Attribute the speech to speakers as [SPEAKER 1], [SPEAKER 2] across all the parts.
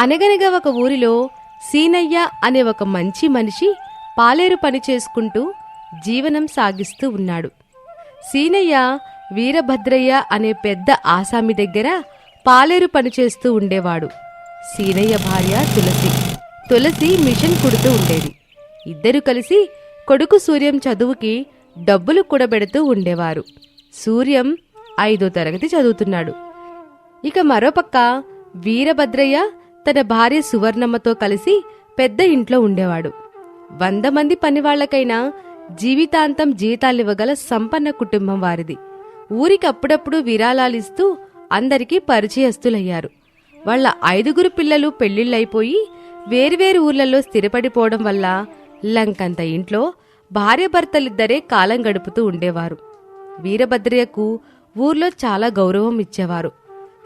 [SPEAKER 1] అనగనగా ఒక ఊరిలో సీనయ్య అనే ఒక మంచి మనిషి పాలేరు పని చేసుకుంటూ జీవనం సాగిస్తూ ఉన్నాడు. సీనయ్య వీరభద్రయ్య అనే పెద్ద ఆసామి దగ్గర పాలేరు పని చేస్తూ ఉండేవాడు. సీనయ్య భార్య తులసి. తులసి మిషన్ కుడుతూ ఉండేది. ఇద్దరు కలిసి కొడుకు సూర్యం చదువుకి డబ్బులు కూడబెడుతూ ఉండేవారు. సూర్యం ఐదో తరగతి చదువుతున్నాడు. ఇక మరోపక్క వీరభద్రయ్య తన భార్య సువర్ణమ్మతో కలిసి పెద్ద ఇంట్లో ఉండేవాడు. వంద మంది పనివాళ్ళకైనా జీవితాంతం జీతాలివ్వగల సంపన్న కుటుంబం వారిది. ఊరికి అప్పుడప్పుడు విరాళాలిస్తూ అందరికీ పరిచయస్తులయ్యారు. వాళ్ళ ఐదుగురు పిల్లలు పెళ్ళిళ్ళైపోయి వేర్వేరు ఊర్లలో స్థిరపడిపోవడం వల్ల లంకంత ఇంట్లో భార్యభర్తలిద్దరే కాలం గడుపుతూ ఉండేవారు. వీరభద్రయ్యకు ఊర్లో చాలా గౌరవం ఇచ్చేవారు.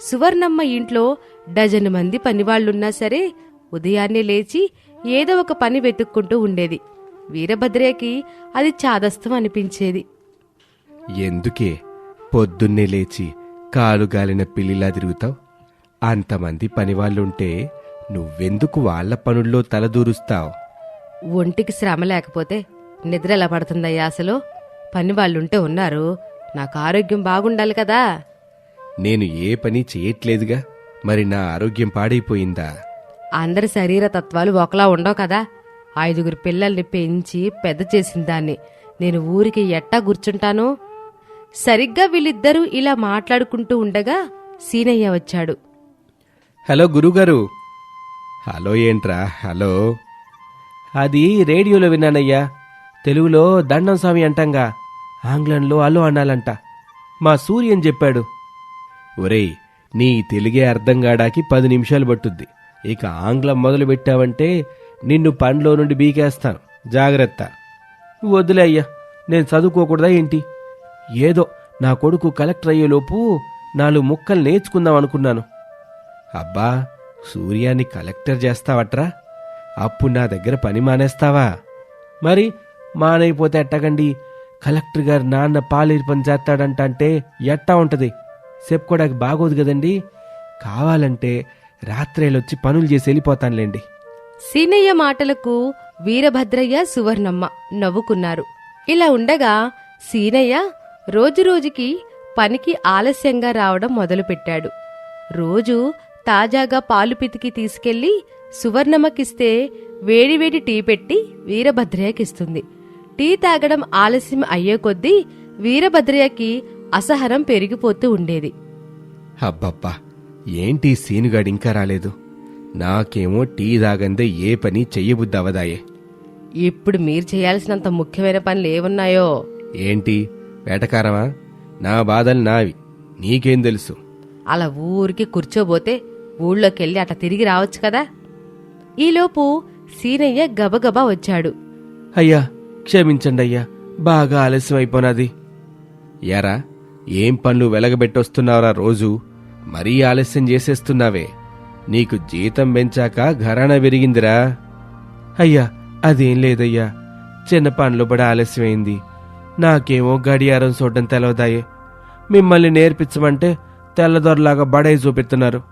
[SPEAKER 1] సువర్ణమ్మ ఇంట్లో డజను మంది పనివాళ్ళున్నా సరే ఉదయాన్నే లేచి ఏదో ఒక పని వెతుక్కుంటూ ఉండేది. వీరభద్రయ్యకి అది చాదస్తం అనిపించేది.
[SPEAKER 2] ఎందుకే పొద్దున్నే లేచి కాలు గాలిన పిల్లిలా తిరుగుతావు? అంతమంది పనివాళ్ళుంటే నువ్వెందుకు వాళ్ళ పనుల్లో తలదూరుస్తావు
[SPEAKER 1] ఒంటికి శ్రమ లేకపోతే నిద్ర ఎలా పడుతుందయ్యా అసలు? పని వాళ్ళుంటే ఉన్నారు. నాకు ఆరోగ్యం బాగుండాలి కదా.
[SPEAKER 2] నేను ఏ పని చేయట్లేదుగా? మరి నా ఆరోగ్యం పాడైపోయిందా?
[SPEAKER 1] అందరి శరీర తత్వాలు ఒకలా ఉండవు కదా. ఐదుగురు పిల్లల్ని పెంచి పెద్ద చేసిన దాన్ని నేను ఊరికి ఎట్టా కూర్చుంటాను? సరిగ్గా వీళ్ళిద్దరూ ఇలా మాట్లాడుకుంటూ ఉండగా సీనయ్య వచ్చాడు.
[SPEAKER 2] హలో గురుగారు. హలో ఏంట్రా? హలో. అది రేడియోలో విన్నానయ్యా. తెలుగులో దండం స్వామి అంటంగా ఆంగ్లంలో అలో అనాలంట. మా సూర్యన్ చెప్పాడు. ఒరేయ్ నీ తెలుగే అర్థం కాడాకి పది నిమిషాలు పట్టుద్ది. ఇక ఆంగ్లం మొదలు పెట్టావంటే నిన్ను పండ్లో నుండి బీకేస్తాను. జాగ్రత్త. వద్దులే అయ్యా నేను చదువుకోకూడదా ఏంటి? ఏదో నా కొడుకు కలెక్టర్ అయ్యేలోపు నాలుగు ముక్కలు నేర్చుకుందాం అనుకున్నాను. అబ్బా సూర్యాన్ని కలెక్టర్ చేస్తావట్రా? అప్పుడు నా దగ్గర పని మానేస్తావా? మరి మానైపోతే ఎట్టగండి కలెక్టర్ గారు నాన్న పాలేరు పని చేస్తాడంట అంటే ఎట్టా ఉంటది? చెప్పుకోవడానికి బాగోదు కదండి. కావాలంటే రాత్రేలొచ్చి పనులు చేసి వెళ్ళిపోతానులేండి.
[SPEAKER 1] సీనయ్య మాటలకు వీరభద్రయ్య సువర్ణమ్మ నవ్వుకున్నారు. ఇలా ఉండగా సీనయ్య రోజురోజుకి పనికి ఆలస్యంగా రావడం మొదలుపెట్టాడు. రోజు తాజాగా పాలు పితికి తీసుకెళ్ళి సువర్ణమ్మకిస్తే వేడివేడి టీ పెట్టి వీరభద్రయ్యకిస్తుంది. టీ తాగడం ఆలస్యం అయ్యే కొద్దీ వీరభద్రయ్యకి అసహనం పెరిగిపోతూ ఉండేది.
[SPEAKER 2] అబ్బబ్బా ఏంటి సీనుగాడు ఇంకా రాలేదు? నాకేమో టీ తాగందే ఏ పని చెయ్యబుద్ది అవదాయే
[SPEAKER 1] ఇప్పుడు మీరు చేయాల్సినంత ముఖ్యమైన పనులు ఏమున్నాయో?
[SPEAKER 2] ఏంటి? వేటకారమా? నా బాధలు నావి. నీకేం తెలుసు?
[SPEAKER 1] అలా ఊరికి కూర్చోబోతే ఊళ్ళోకెళ్ళి అట తిరిగి రావచ్చు కదా? ఈలోపు సీనయ్య గబగబా వచ్చాడు.
[SPEAKER 2] అయ్యా క్షమించండి అయ్యా బాగా ఆలస్యం అయిపోనాది యారా ఏం పనులు వెలగబెట్టొస్తున్నావురా రోజు? మరీ ఆలస్యం చేసేస్తున్నావే. నీకు జీతం పెంచాక ఘరానా విరిగిందిరా. అయ్యా అదేం లేదయ్యా. చిన్న పనులు పడి ఆలస్యమైంది. నాకేమో గడియారం చూడడం తెలవదాయే. మిమ్మల్ని నేర్పించమంటే తెల్లదొరలాగా బడాయి చూపెడుతున్నారు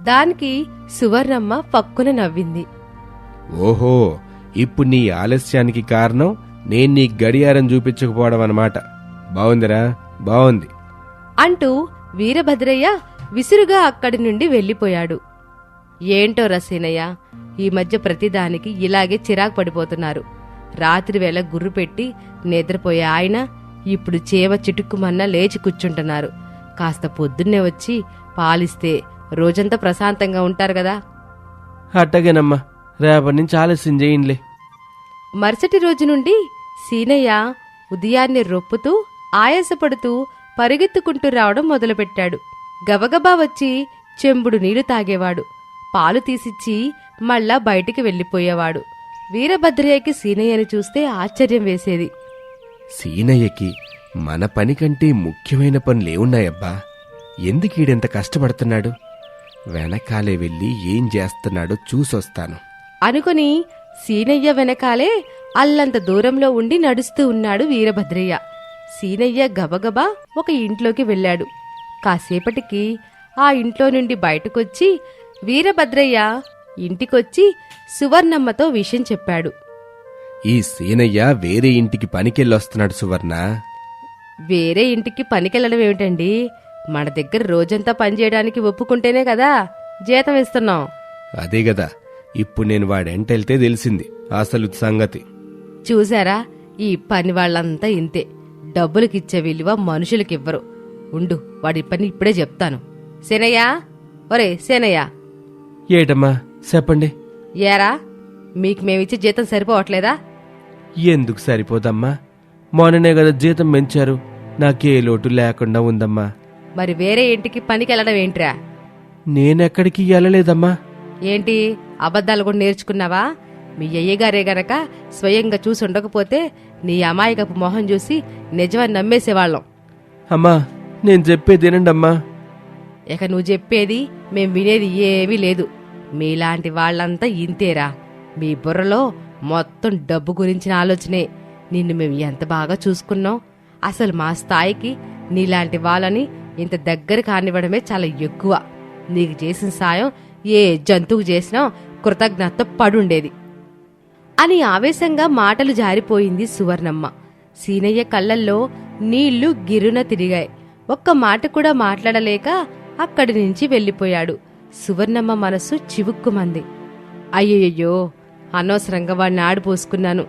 [SPEAKER 1] దానికి సువర్ణమ్మ పక్కున నవ్వింది.
[SPEAKER 2] ఓహో ఇప్పుడు నీ ఆలస్యానికి కారణం నేను నీ గడియారం చూపించకపోవడం అన్నమాట. బావుందిరా. బావుంది.
[SPEAKER 1] అంటూ వీరభద్రయ్య విసురుగా అక్కడి నుండి వెళ్ళిపోయాడు. ఏంటో రసీనయ్య ఈ మధ్య ప్రతిదానికి ఇలాగే చిరాకు పడిపోతున్నారు. రాత్రి వేళ గుర్రు పెట్టి నిద్రపోయే ఆయన ఇప్పుడు చేవ చిటుక్కుమన్నా లేచి కూర్చుంటున్నారు. కాస్త పొద్దున్నే వచ్చి పాలిస్తే రోజంతా ప్రశాంతంగా ఉంటారు కదా.
[SPEAKER 2] అట్టగేనమ్మా రేపటి నుంచి ఆలస్యం చేయండిలే
[SPEAKER 1] మరుసటి రోజు నుండి సీనయ్య ఉదయాన్నే రొప్పుతూ ఆయాసపడుతూ పరిగెత్తుకుంటూ రావడం మొదలుపెట్టాడు. గబగబా వచ్చి చెంబుడు నీళ్ళు తాగేవాడు. పాలు తీసిచ్చి మళ్ళా బయటికి వెళ్ళిపోయేవాడు. వీరభద్రయ్యకి సీనయ్యని చూస్తే ఆశ్చర్యం వేసేది.
[SPEAKER 2] సీనయ్యకి మన పని కంటే ముఖ్యమైన పనులేవున్నాయబ్బా ఎందుకీడెంత కష్టపడుతున్నాడు? వెనకాలే వెళ్ళి ఏం చేస్తున్నాడో చూసొస్తాను.
[SPEAKER 1] అనుకుని సీనయ్య వెనకాలే అల్లంత దూరంలో ఉండి నడుస్తూ ఉన్నాడు వీరభద్రయ్య. సీనయ్య గబగబా ఒక ఇంట్లోకి వెళ్ళాడు. కాసేపటికి ఆ ఇంట్లో నుండి బయటకొచ్చి వీరభద్రయ్య ఇంటికొచ్చి సువర్ణమ్మతో విషయం చెప్పాడు.
[SPEAKER 2] ఈ సీనయ్య వేరే ఇంటికి పనికెళ్ళొస్తున్నాడు సువర్ణ.
[SPEAKER 1] వేరే ఇంటికి పనికెళ్ళడం ఏమిటండి? మన దగ్గర రోజంతా పనిచేయడానికి ఒప్పుకుంటేనే కదా జీతం ఇస్తున్నాం.
[SPEAKER 2] అదే గదా ఇప్పుడు నేను వాడెంటెళ్తే తెలిసింది. అసలు సంగతి.
[SPEAKER 1] చూసారా ఈ పని వాళ్ళంతా ఇంతే. డబ్బులకిచ్చే విలువ మనుషులకివ్వరు. ఉండు వాడి పని ఇప్పుడే చెప్తాను. సేనయ్య? ఒరే సేనయ్య.
[SPEAKER 2] ఏటమ్మా? చెప్పండి.
[SPEAKER 1] ఏరా? మీకు మేమిచ్చే జీతం సరిపోవట్లేదా?
[SPEAKER 2] ఎందుకు సరిపోదమ్మా? మొన్ననే కదా జీతం పెంచారు. నాకే లోటు లేకుండా ఉందమ్మా.
[SPEAKER 1] మరి వేరే ఇంటికి పనికి వెళ్ళడం ఏంట్రా?
[SPEAKER 2] నేనెక్కడికి వెళ్ళలేదమ్మా.
[SPEAKER 1] ఏంటి? అబద్ధాలు కూడా నేర్చుకున్నావా? మీ అయ్యగారే గనక స్వయంగా చూసి ఉండకపోతే నీ అమాయకపు మొహం చూసి నిజమని నమ్మేసేవాళ్ళం.
[SPEAKER 2] అమ్మా నేను చెప్పేది వినండమ్మా
[SPEAKER 1] ఇక నువ్వు చెప్పేది మేం వినేది ఏమీ లేదు. మీలాంటి వాళ్ళంతా ఇంతేరా. మీ బుర్రలో మొత్తం డబ్బు గురించిన ఆలోచనే. నిన్ను మేము ఎంత బాగా చూసుకున్నాం? అసలు మా స్థాయికి నీలాంటి వాళ్ళని ఇంత దగ్గర కానివ్వడమే చాలా ఎక్కువ. నీకు చేసిన సాయం ఏ జంతువు చేసినా కృతజ్ఞత పడుండేది. అని ఆవేశంగా మాటలు జారిపోయింది సువర్ణమ్మ. సీనయ్య కళ్ళల్లో నీళ్ళు గిరున తిరిగాయి. ఒక్క మాట కూడా మాట్లాడలేక అక్కడి నుంచి వెళ్ళిపోయాడు. సువర్ణమ్మ మనసు చివుక్కుమంది. అయ్యయ్యో అనవసరంగా వాడిని ఆడిపోసుకున్నాను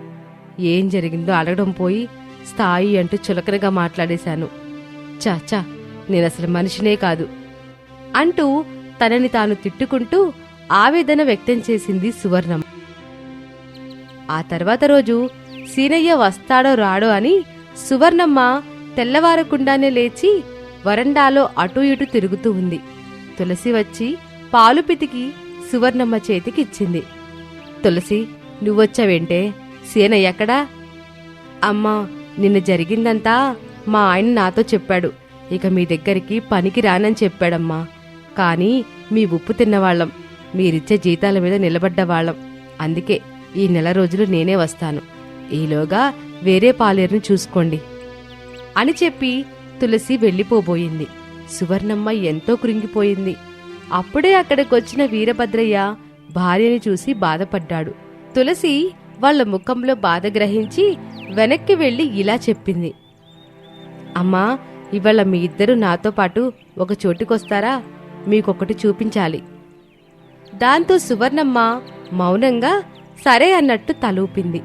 [SPEAKER 1] ఏం జరిగిందో అడగడం పోయి స్థాయి అంటూ చులకనగా మాట్లాడేశాను. చాచా నేనసలు మనిషినే కాదు అంటూ తనని తాను తిట్టుకుంటూ ఆవేదన వ్యక్తం చేసింది సువర్ణమ్మ. ఆ తర్వాత రోజు సీనయ్య వస్తాడో రాడో అని సువర్ణమ్మ తెల్లవారకుండానే లేచి వరండాలో అటూ ఇటూ తిరుగుతూ ఉంది. తులసి వచ్చి పాలు పితికి సువర్ణమ్మ చేతికి ఇచ్చింది తులసి నువ్వొచ్చావేంటే? సీనయ్య ఎక్కడా? అమ్మా నిన్న జరిగిందంతా మా ఆయన నాతో చెప్పాడు. ఇక మీ దగ్గరికి పనికి రానని చెప్పాడమ్మా. కానీ మీ ఉప్పు తిన్నవాళ్ళం. మీరిచ్చే జీతాల మీద నిలబడ్డవాళ్ళం. అందుకే ఈ నెల రోజులు నేనే వస్తాను. ఈలోగా వేరే పాలేరుని చూసుకోండి. అని చెప్పి తులసి వెళ్ళిపోబోయింది. సువర్ణమ్మ ఎంతో కృంగిపోయింది. అప్పుడే అక్కడికొచ్చిన వీరభద్రయ్య భార్యని చూసి బాధపడ్డాడు. తులసి వాళ్ళ ముఖంలో బాధ గ్రహించి వెనక్కి వెళ్ళి ఇలా చెప్పింది. అమ్మా ఇవాళ మీ ఇద్దరు నాతో పాటు ఒక చోటుకొస్తారా? మీకొకటి చూపించాలి. దాంతో సువర్ణమ్మ మౌనంగా సరే అన్నట్టు తలూపింది.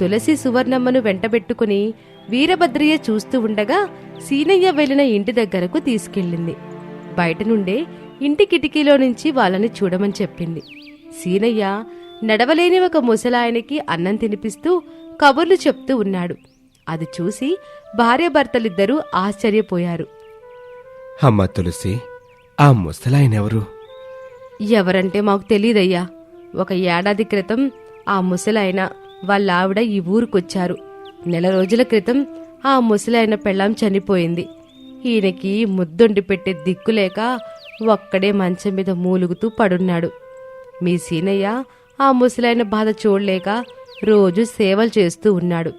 [SPEAKER 1] తులసి సువర్ణమ్మను వెంటబెట్టుకుని వీరభద్రయ్య చూస్తూ ఉండగా సీనయ్య వెళ్ళిన ఇంటి దగ్గరకు తీసుకెళ్ళింది. బయట నుండే ఇంటి కిటికీలో నుంచి వాళ్ళని చూడమని చెప్పింది. సీనయ్య నడవలేని ఒక ముసలాయనికి అన్నం తినిపిస్తూ కబుర్లు చెప్తూ ఉన్నాడు. అది చూసి భార్యాభర్తలిద్దరూ ఆశ్చర్యపోయారు.
[SPEAKER 2] అమ్మ తులసి ఆ ముసలాయనెవరు?
[SPEAKER 1] ఎవరంటే మాకు తెలియదయ్యా ఒక ఏడాది క్రితం ఆ ముసలాయన వాళ్ళ ఆవిడ ఈ ఊరుకొచ్చారు. నెల రోజుల క్రితం ఆ ముసలాయన పెళ్ళాం చనిపోయింది. ఈయనకి ముద్దొండి పెట్టే దిక్కులేక ఒక్కడే మంచం మీద మూలుగుతూ పడున్నాడు. మీ సీనయ్య ఆ ముసలాయన బాధ చూడలేక రోజు సేవలు చేస్తూ ఉన్నాడు.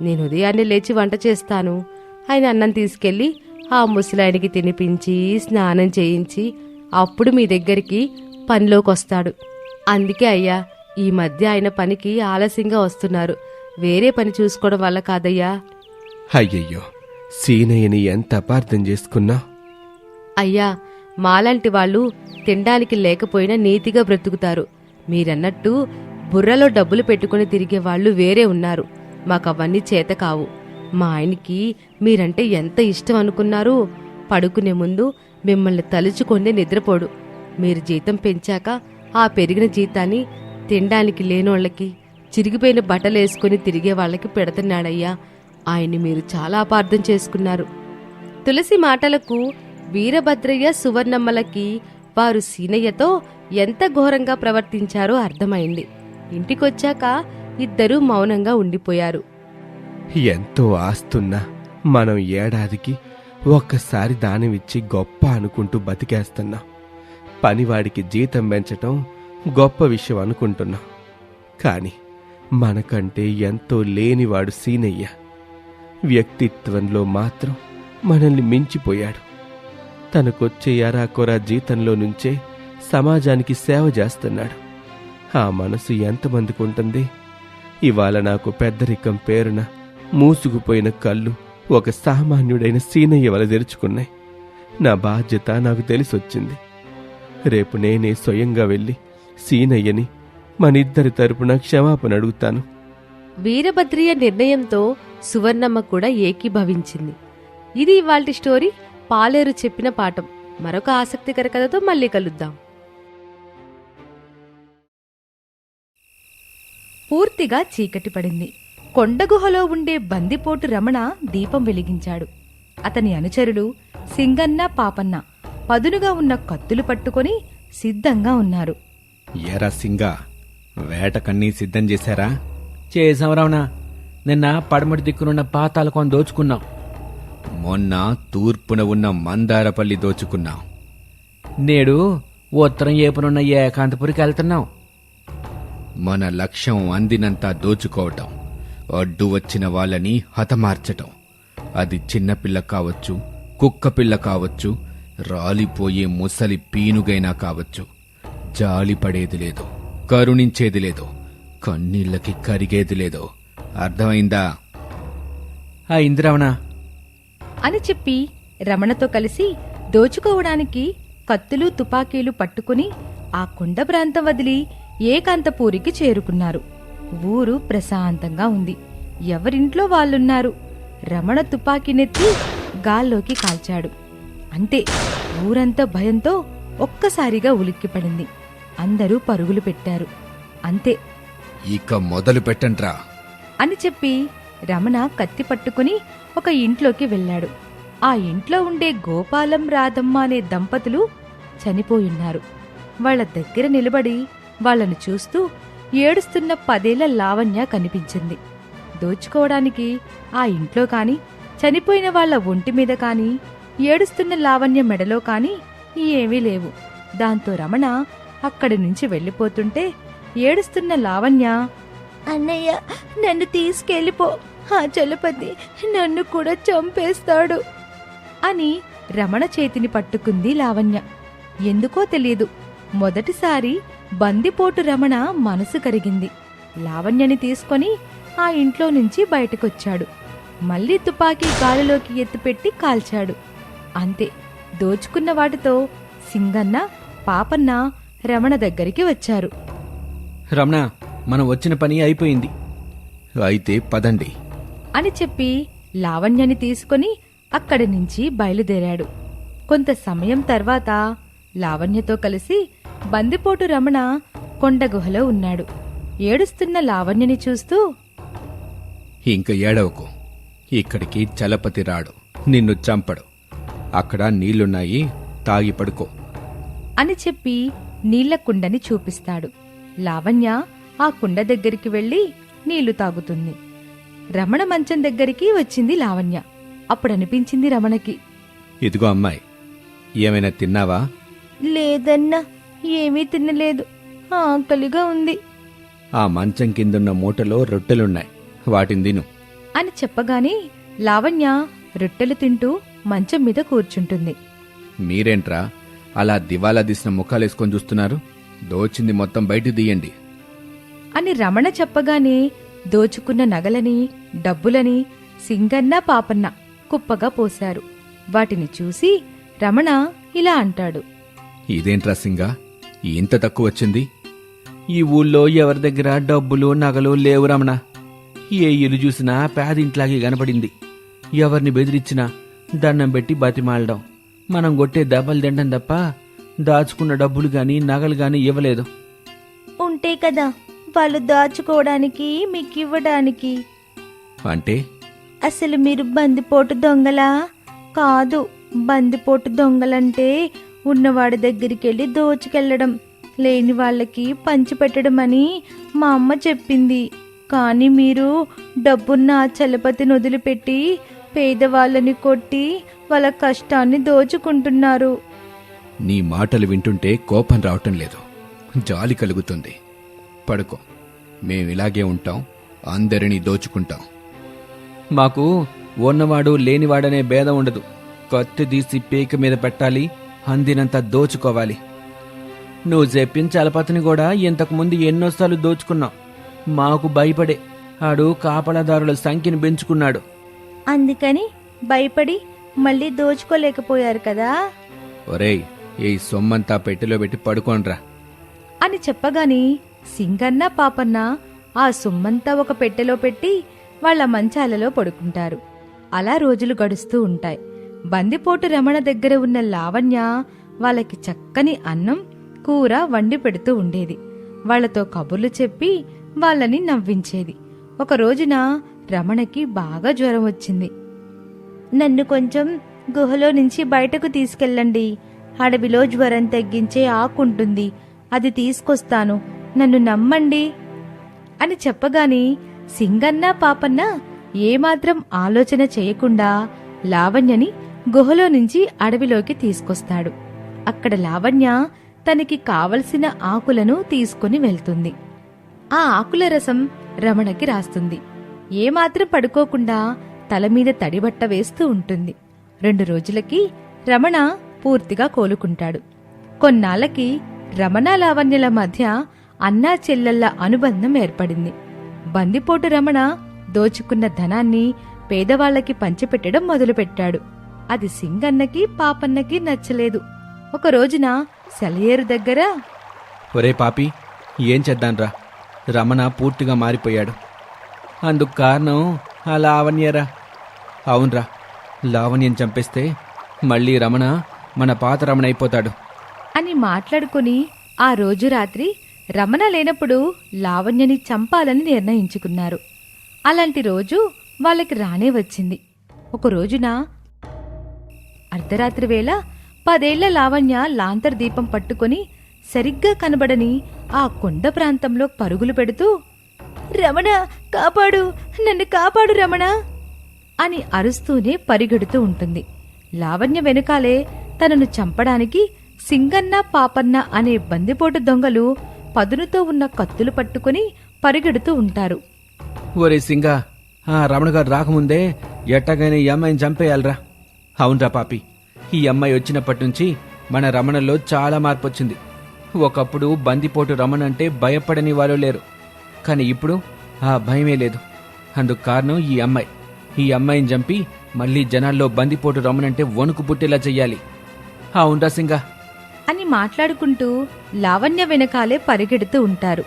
[SPEAKER 1] నేను ఉదయాన్నే లేచి వంట చేస్తాను. ఆయన అన్నం తీసుకెళ్ళి ఆ ముసలాయనికి తినిపించి స్నానం చేయించి అప్పుడు మీ దగ్గరికి పనిలోకి వస్తాడు అందుకే అయ్యా ఈ మధ్య ఆయన పనికి ఆలస్యంగా వస్తున్నారు. వేరే పని చూసుకోవడం వల్ల కాదయ్యా.
[SPEAKER 2] అయ్యయ్యో సీనయ్యని ఎంత అపార్థం చేసుకున్నా?
[SPEAKER 1] అయ్యా మాలాంటి వాళ్ళు తినడానికి లేకపోయినా నీతిగా బ్రతుకుతారు. మీరన్నట్టు బుర్రలో డబ్బులు పెట్టుకుని తిరిగే వాళ్ళు వేరే ఉన్నారు. మాకు అవన్నీ చేత కావు. మా ఆయనకి మీరంటే ఎంత ఇష్టం అనుకున్నారు పడుకునే ముందు మిమ్మల్ని తలుచుకొండే నిద్రపోడు. మీరు జీతం పెంచాక ఆ పెరిగిన జీతాన్ని తినడానికి లేనోళ్ళకి చిరిగిపోయిన బట్టలు వేసుకుని తిరిగే వాళ్ళకి పెడుతున్నాడయ్యా. ఆయన్ని మీరు చాలా అపార్థం చేసుకున్నారు. తులసి మాటలకు వీరభద్రయ్య సువర్ణమ్మలకి వారు సీనయ్యతో ఎంత ఘోరంగా ప్రవర్తించారో అర్థమైంది. ఇంటికొచ్చాక ఇద్దరూ మౌనంగా ఉండిపోయారు.
[SPEAKER 2] ఎంతో ఆస్తున్నా మనం ఏడాదికి ఒక్కసారి దానమిచ్చి గొప్ప అనుకుంటూ బతికేస్తున్నాం. పనివాడికి జీతం పెంచటం గొప్ప విషయం అనుకుంటున్నాం. కానీ మనకంటే ఎంతో లేనివాడు సీనయ్య. వ్యక్తిత్వంలో మాత్రం మనల్ని మించిపోయాడు. తనకొచ్చే ఎరాకొరా జీతంలో నుంచే సమాజానికి సేవ చేస్తున్నాడు. ఆ మనసు ఎంతమందికి ఉంటుంది? ఇవాళ నాకు పెద్దరికం పేరున మూసుకుపోయిన కళ్ళు ఒక సామాన్యుడైన సీనయ్య వల తెరుచుకున్నాయి. నా బాధ్యత నాకు తెలిసొచ్చింది. రేపు నేనే స్వయంగా వెళ్ళి సీనయ్యని మనిద్దరి తరపున క్షమాపణ అడుగుతాను.
[SPEAKER 1] వీరభద్రియ నిర్ణయంతో సువర్ణమ్మ కూడా ఏకీభవించింది. ఇది ఇవాల్టి స్టోరీ. పాలేరు చెప్పిన పాఠం. మరొక ఆసక్తికర కథతో మళ్ళీ కలుద్దాం.
[SPEAKER 3] పూర్తిగా చీకటి పడింది. కొండగుహలో ఉండే బందిపోటు రమణ దీపం వెలిగించాడు. అతని అనుచరులు సింగన్న పాపన్న పదునుగా ఉన్న కత్తులు పట్టుకొని సిద్ధంగా ఉన్నారు.
[SPEAKER 4] ఎరా సింగా వేటకన్నీ సిద్ధం చేశారా?
[SPEAKER 5] చేసాం రావణ నిన్న పడమటి దిక్కునున్న పాతాలకొని దోచుకున్నాం.
[SPEAKER 4] మొన్న తూర్పున ఉన్న మందారపల్లి దోచుకున్నాం.
[SPEAKER 5] నేడు ఉత్తరం ఏపునున్న ఏకాంతపురికి వెళ్తున్నాం.
[SPEAKER 4] మన లక్ష్యం అందినంత దోచుకోవటం అడ్డు వచ్చిన వాళ్ళని హతమార్చటం. అది చిన్నపిల్ల కావచ్చు కుక్క పిల్ల కావచ్చు రాలిపోయే ముసలి పీనుగైనా కావచ్చు. జాలి పడేది లేదు కరుణించేది లేదు కన్నీళ్ళకి కరిగేది లేదు. అర్థమైందా?
[SPEAKER 5] ఆ ఇందిరావణ.
[SPEAKER 3] అని చెప్పి రమణతో కలిసి దోచుకోవడానికి కత్తులు తుపాకీలు పట్టుకుని ఆ కొండ ప్రాంతం వదిలి ఏకాంతపూరికి చేరుకున్నారు. ఊరు ప్రశాంతంగా ఉంది. ఎవరింట్లో వాళ్ళున్నారు? రమణ తుపాకీనెత్తి గాల్లోకి కాల్చాడు. అంతే ఊరంతా భయంతో ఒక్కసారిగా ఉలిక్కిపడింది. అందరూ పరుగులు పెట్టారు. అంతే.
[SPEAKER 4] ఇక మొదలు పెట్టండ్రా.
[SPEAKER 3] అని చెప్పి రమణ కత్తి పట్టుకుని ఒక ఇంట్లోకి వెళ్ళాడు. ఆ ఇంట్లో ఉండే గోపాలం రాధమ్మ అనే దంపతులు చనిపోయున్నారు. వాళ్ళ దగ్గర నిలబడి వాళ్ళను చూస్తూ ఏడుస్తున్న పదేళ్ళ లావణ్య కనిపించింది. దోచుకోవడానికి ఆ ఇంట్లో కాని చనిపోయిన వాళ్ళ ఒంటి మీద కాని ఏడుస్తున్న లావణ్య మెడలో కాని ఏమీ లేవు. దాంతో రమణ అక్కడి నుంచి వెళ్ళిపోతుంటే ఏడుస్తున్న లావణ్య అన్నయ్య నన్ను తీసుకెళ్ళిపో. ఆ చలపతి నన్ను కూడా చంపేస్తాడు. అని రమణ చేతిని పట్టుకుంది లావణ్య. ఎందుకో తెలియదు మొదటిసారి బందిపోటు రమణ మనసు కరిగింది. లావణ్యని తీసుకొని ఆ ఇంట్లో నుంచి బయటకొచ్చాడు. మళ్ళీ తుపాకీ గాలిలోకి ఎత్తిపెట్టి కాల్చాడు. అంతే. దోచుకున్న వాటితో సింగన్న పాపన్న రమణ దగ్గరికి వచ్చారు.
[SPEAKER 5] రమణ మనం వచ్చిన పని అయిపోయింది.
[SPEAKER 4] అయితే పదండి.
[SPEAKER 3] అని చెప్పి లావణ్యని తీసుకొని అక్కడి నుంచి బయలుదేరాడు. కొంత సమయం తర్వాత లావణ్యతో కలిసి బందిపోటు రమణ కొండ గుహలో ఉన్నాడు. ఏడుస్తున్న లావణ్యని చూస్తూ
[SPEAKER 4] ఇంక ఏడవకు. ఇక్కడికి చలపతి రాడు. నిన్ను చంపడు. అక్కడ నీళ్ళున్నాయి తాగి పడుకో.
[SPEAKER 3] అని చెప్పి నీళ్ళ కుండని చూపిస్తాడు. లావణ్య ఆ కుండ దగ్గరికి వెళ్ళి నీళ్ళు తాగుతుంది. రమణ మంచం దగ్గరికి వచ్చింది లావణ్య. అప్పుడనిపించింది రమణకి.
[SPEAKER 4] ఇదిగో అమ్మాయి ఏమైనా తిన్నావా?
[SPEAKER 3] లేదన్నా ఏమీ తినలేదు. ఆకలిగా ఉంది.
[SPEAKER 4] ఆ మంచం కిందున్న మూటలో రొట్టెలున్నాయి. వాటిని తిను.
[SPEAKER 3] అని చెప్పగానే లావణ్య రొట్టెలు తింటూ మంచం మీద కూర్చుంటుంది.
[SPEAKER 4] మీరేంట్రా? అలా దివాలా తీసిన ముఖాలేసుకొని చూస్తున్నారు. దోచింది మొత్తం బయట తీయండి.
[SPEAKER 3] అని రమణ చెప్పగానే దోచుకున్న నగలని డబ్బులని సింగన్న పాపన్న కుప్పగా పోశారు. వాటిని చూసి రమణ ఇలా అంటాడు.
[SPEAKER 4] ఇదేంట్రా సింగా? ఇంత తక్కువ వచ్చింది?
[SPEAKER 5] ఈ ఊళ్ళో ఎవరి దగ్గర డబ్బులు నగలు లేవు రమణ. ఏ ఇల్లు చూసినా పేదింట్లాగే కనపడింది. ఎవరిని బెదిరించినా దండం పెట్టి బతిమాలడం. మనం కొట్టే దెబ్బలు తినడం తప్ప దాచుకున్న డబ్బులు గాని నగలు గాని ఇవ్వలేదు.
[SPEAKER 3] ఉంటే కదా వాళ్ళు దాచుకోవడానికి మీకు ఇవ్వడానికి
[SPEAKER 4] అంటే?
[SPEAKER 3] అసలు మీరు బందిపోటు దొంగలా? కాదు బందిపోటు దొంగలంటే ఉన్నవాడి దగ్గరికి వెళ్ళి దోచుకెళ్ళడం లేని వాళ్ళకి పంచిపెట్టడం అని మా అమ్మ చెప్పింది. కానీ మీరు డబ్బున్న చలపతిని వదిలిపెట్టి పేదవాళ్ళని కొట్టి వాళ్ళ కష్టాన్ని దోచుకుంటున్నారు.
[SPEAKER 4] నీ మాటలు వింటుంటే కోపం రావటం లేదు. జాలి కలుగుతుంది. పడుకో. మేమిలాగే ఉంటాం. అందరినీ దోచుకుంటాం.
[SPEAKER 5] మాకు ఉన్నవాడు లేనివాడనే భేదం ఉండదు. కత్తి తీసి పీక మీద పెట్టాలి. అందినంత దోచుకోవాలి. నువ్వు చెప్పిన చలపతిని కూడా ఇంతకుముందు ఎన్నోసార్లు దోచుకున్నాం మాకు భయపడే ఆడు కాపలాదారుల సంఖ్యను పెంచుకున్నాడు.
[SPEAKER 3] అందుకని భయపడి మళ్ళీ దోచుకోలేకపోయారు కదా.
[SPEAKER 4] ఒరేయ్ ఈ సొమ్మంతా పెట్టెలో పెట్టి పడుకోండ్రా.
[SPEAKER 3] అని చెప్పగాని సింగన్న పాపన్న ఆ సొమ్మంతా ఒక పెట్టెలో పెట్టి వాళ్ళ మంచాలలో పడుకుంటారు. అలా రోజులు గడుస్తూ ఉంటాయి. బందిపోటు రమణ దగ్గర ఉన్న లావణ్య వాళ్ళకి చక్కని అన్నం కూర వండి పెడుతూ ఉండేది. వాళ్ళతో కబుర్లు చెప్పి వాళ్ళని నవ్వించేది. ఒక రోజున రమణకి బాగా జ్వరం వచ్చింది. నన్ను కొంచెం గుహలో నుంచి బయటకు తీసుకెళ్ళండి. అడవిలో జ్వరం తగ్గించే ఆకుంటుంది అది తీసుకొస్తాను. నన్ను నమ్మండి. అని చెప్పగాని సింగన్న పాపన్న ఏమాత్రం ఆలోచన చేయకుండా లావణ్యని గుహలో నుంచి అడవిలోకి తీసుకొస్తాడు. అక్కడ లావణ్య తనకి కావలసిన ఆకులను తీసుకుని వెళ్తుంది. ఆ ఆకుల రసం రమణకి రాస్తుంది. ఏమాత్రం పడుకోకుండా తల మీద తడిబట్ట వేస్తూ ఉంటుంది. రెండు రోజులకి రమణ పూర్తిగా కోలుకుంటాడు. కొన్నాళ్ళకి రమణ లావణ్యల మధ్య అన్నా చెల్లెళ్ళ అనుబంధం ఏర్పడింది. బందిపోటు రమణ దోచుకున్న ధనాన్ని పేదవాళ్ళకి పంచిపెట్టడం మొదలుపెట్టాడు. అది సింగన్నకి పాపన్నకి నచ్చలేదు. ఒక రోజున సెలయేరు దగ్గర
[SPEAKER 5] ఒరే పాపి ఏం చేద్దాన్రా రమణ పూర్తిగా మారిపోయాడు. అందుకు కారణం ఆ లావణ్యరా. అవునరా లావణ్యం చంపేస్తే మళ్ళీ రమణ మన పాత రమణ అయిపోతాడు.
[SPEAKER 3] అని మాట్లాడుకుని ఆ రోజు రాత్రి రమణ లేనప్పుడు లావణ్యని చంపాలని నిర్ణయించుకున్నారు. అలాంటి రోజు వాళ్ళకి రానే వచ్చింది. ఒక రోజున అర్ధరాత్రి వేళ పదేళ్ళ లావణ్య లాంతర్ దీపం పట్టుకొని సరిగ్గా కనబడని ఆ కొండ ప్రాంతంలో పరుగులు పెడుతూ రమణ కాపాడు. నన్ను కాపాడు రమణ. అని అరుస్తూనే పరిగెడుతూ ఉంటుంది. లావణ్య వెనుకాలే తనను చంపడానికి సింగన్న పాపన్న అనే బందిపోటు దొంగలు పదునుతో ఉన్న కత్తులు పట్టుకుని పరిగెడుతూ ఉంటారు.
[SPEAKER 5] ఒరే సింగ ఆ రమణ గారు రాకముందే ఎట్టగానే ఈ అమ్మాయిని చంపేయాలరా. అవునరా పాపి ఈ అమ్మాయి వచ్చినప్పటి నుంచి మన రమణలో చాలా మార్పు వచ్చింది ఒకప్పుడు బందిపోటు రమణ అంటే భయపడని వాళ్ళు లేరు. కానీ ఇప్పుడు ఆ భయమే లేదు. అందుకు కారణం ఈ అమ్మాయి. ఈ అమ్మాయిని చంపి మళ్ళీ జనాల్లో బందిపోటు రమ్మనంటే వణుకు పుట్టేలా చెయ్యాలి. అవునరా సింగా.
[SPEAKER 3] అని మాట్లాడుకుంటూ లావణ్య వెనకాలే పరిగెడుతూ ఉంటారు.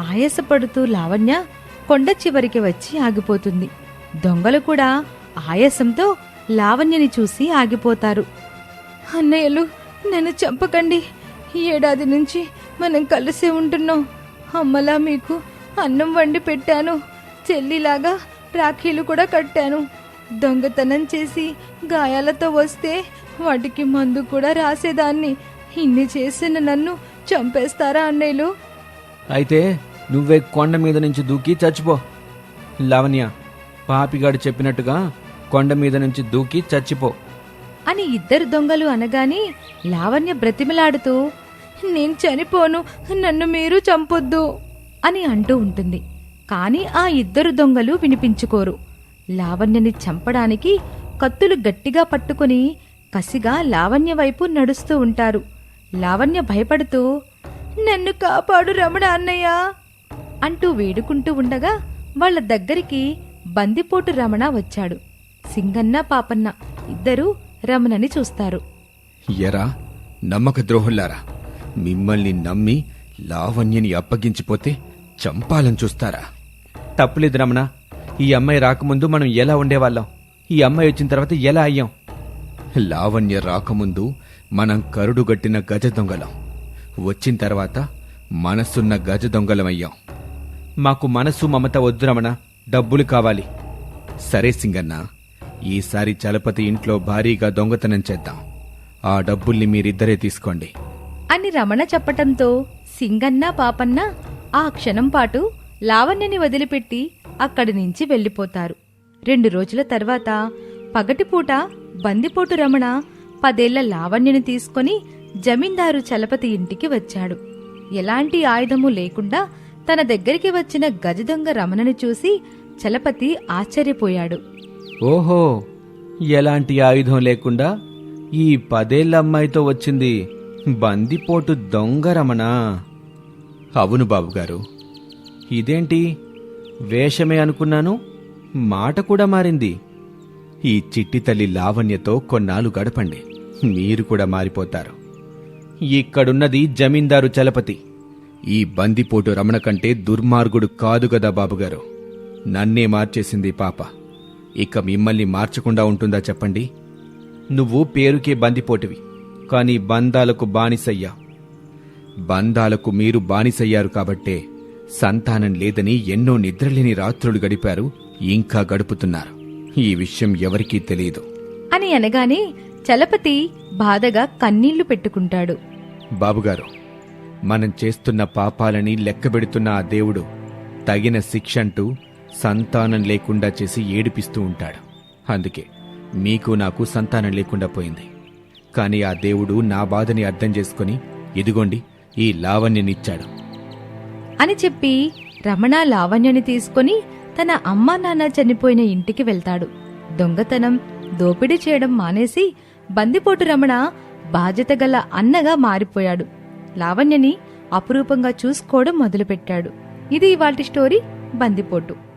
[SPEAKER 3] ఆయాసపడుతూ లావణ్య కొండ చివరికి వచ్చి ఆగిపోతుంది. దొంగలు కూడా ఆయాసంతో లావణ్యని చూసి ఆగిపోతారు. అన్నయ్యలు నన్ను చంపకండి. ఈ ఏడాది నుంచి మనం కలిసే ఉంటున్నాం. అమ్మలా మీకు అన్నం వండి పెట్టాను. చెల్లిలాగా రాఖీలు కూడా కట్టాను. దొంగతనం చేసి గాయాలతో వస్తే వాటికి మందు కూడా రాసేదాన్ని. ఇన్ని చేసిన నన్ను చంపేస్తారా అన్నయ్యలు?
[SPEAKER 5] అయితే నువ్వే కొండ మీద నుంచి దూకి చచ్చిపో. లావణ్య పాపిగాడు చెప్పినట్టుగా కొండ మీద నుంచి దూకి చచ్చిపో.
[SPEAKER 3] అని ఇద్దరు దొంగలు అనగాని లావణ్య బ్రతిమలాడుతూ నేను చనిపోను. నన్ను మీరు చంపొద్దు. అని అంటూ ఉంటుంది. కానీ ఆ ఇద్దరు దొంగలు వినిపించుకోరు. లావణ్యని చంపడానికి కత్తులు గట్టిగా పట్టుకుని కసిగా లావణ్య వైపు నడుస్తూ ఉంటారు. లావణ్య భయపడుతూ నన్ను కాపాడు రమణ అన్నయ్య! అంటూ వేడుకుంటూ ఉండగా వాళ్ళ దగ్గరికి బందిపోటు రమణ వచ్చాడు. సింగన్న పాపన్న ఇద్దరూ రమణని చూస్తారు.
[SPEAKER 4] ఎరా నమ్మక ద్రోహుల్లారా! మిమ్మల్ని నమ్మి లావణ్యని అప్పగించిపోతే చంపాలని చూస్తారా?
[SPEAKER 5] తప్పులేదు రమణ. ఈ అమ్మాయి రాకముందు మనం ఎలా ఉండేవాళ్ళం? ఈ అమ్మాయి వచ్చిన తర్వాత ఎలా అయ్యాం?
[SPEAKER 4] లావణ్య రాకముందు మనం కరుడుగట్టిన గజ దొంగలం. వచ్చిన తర్వాత మనసున్న గజ దొంగలమయ్యాం.
[SPEAKER 5] మాకు మనసు మమత వద్దు రమణ. డబ్బులు కావాలి.
[SPEAKER 4] సరే సింగన్న ఈసారి చలపతి ఇంట్లో భారీగా దొంగతనం చేద్దాం. ఆ డబ్బుల్ని మీరిద్దరే తీసుకోండి.
[SPEAKER 3] అని రమణ చెప్పటంతో సింగన్న పాపన్న ఆ క్షణం పాటు లావణ్యని వదిలిపెట్టి అక్కడి నుంచి వెళ్ళిపోతారు. రెండు రోజుల తర్వాత పగటిపూట బందిపోటు రమణ పదేళ్ళ లావణ్యని తీసుకొని జమీందారు చలపతి ఇంటికి వచ్చాడు. ఎలాంటి ఆయుధము లేకుండా తన దగ్గరికి వచ్చిన గజదొంగ రమణని చూసి చలపతి ఆశ్చర్యపోయాడు.
[SPEAKER 5] ఓహో ఎలాంటి ఆయుధం లేకుండా ఈ పదేళ్ళ అమ్మాయితో వచ్చింది బందిపోటు దొంగ రమణ.
[SPEAKER 4] అవును బాబుగారు.
[SPEAKER 5] ఇదేంటి? వేషమే అనుకున్నాను మాట కూడా మారింది.
[SPEAKER 4] ఈ చిట్టి తల్లి లావణ్యతో కొన్నాళ్ళు గడపండి మీరు కూడా మారిపోతారు.
[SPEAKER 5] ఇక్కడున్నది జమీందారు చలపతి.
[SPEAKER 4] ఈ బందిపోటు రమణ కంటే దుర్మార్గుడు కాదు కదా బాబుగారు. నన్నే మార్చేసింది పాప. ఇక మిమ్మల్ని మార్చకుండా ఉంటుందా చెప్పండి?
[SPEAKER 5] నువ్వు పేరుకే బందిపోటువి కానీ బంధాలకు బానిసయ్యా.
[SPEAKER 4] బంధాలకు మీరు బానిసయ్యారు కాబట్టే సంతానం లేదని ఎన్నో నిద్రలేని రాత్రులు గడిపారు ఇంకా గడుపుతున్నారు. ఈ విషయం ఎవరికీ తెలియదు
[SPEAKER 3] అని అనగానే చలపతి బాధగా కన్నీళ్ళు పెట్టుకుంటాడు.
[SPEAKER 4] బాబుగారు మనం చేస్తున్న పాపాలని లెక్కబెడుతున్న ఆ దేవుడు తగిన శిక్ష అంటూ సంతానం లేకుండా చేసి ఏడిపిస్తూ ఉంటాడు. అందుకే మీకు నాకు సంతానం లేకుండా పోయింది. కానీ ఆ దేవుడు నా బాధని అర్థం చేసుకుని ఇదిగోండి ఈ లావణ్యనిచ్చాడు.
[SPEAKER 3] అని చెప్పి రమణ లావణ్యని తీసుకొని తన అమ్మా నాన్న చనిపోయిన ఇంటికి వెళ్తాడు. దొంగతనం దోపిడీ చేయడం మానేసి బందిపోటు రమణ బాధ్యత గల అన్నగా మారిపోయాడు. లావణ్యని అపురూపంగా చూసుకోవడం మొదలుపెట్టాడు. ఇది ఇవాటి స్టోరీ బందిపోటు.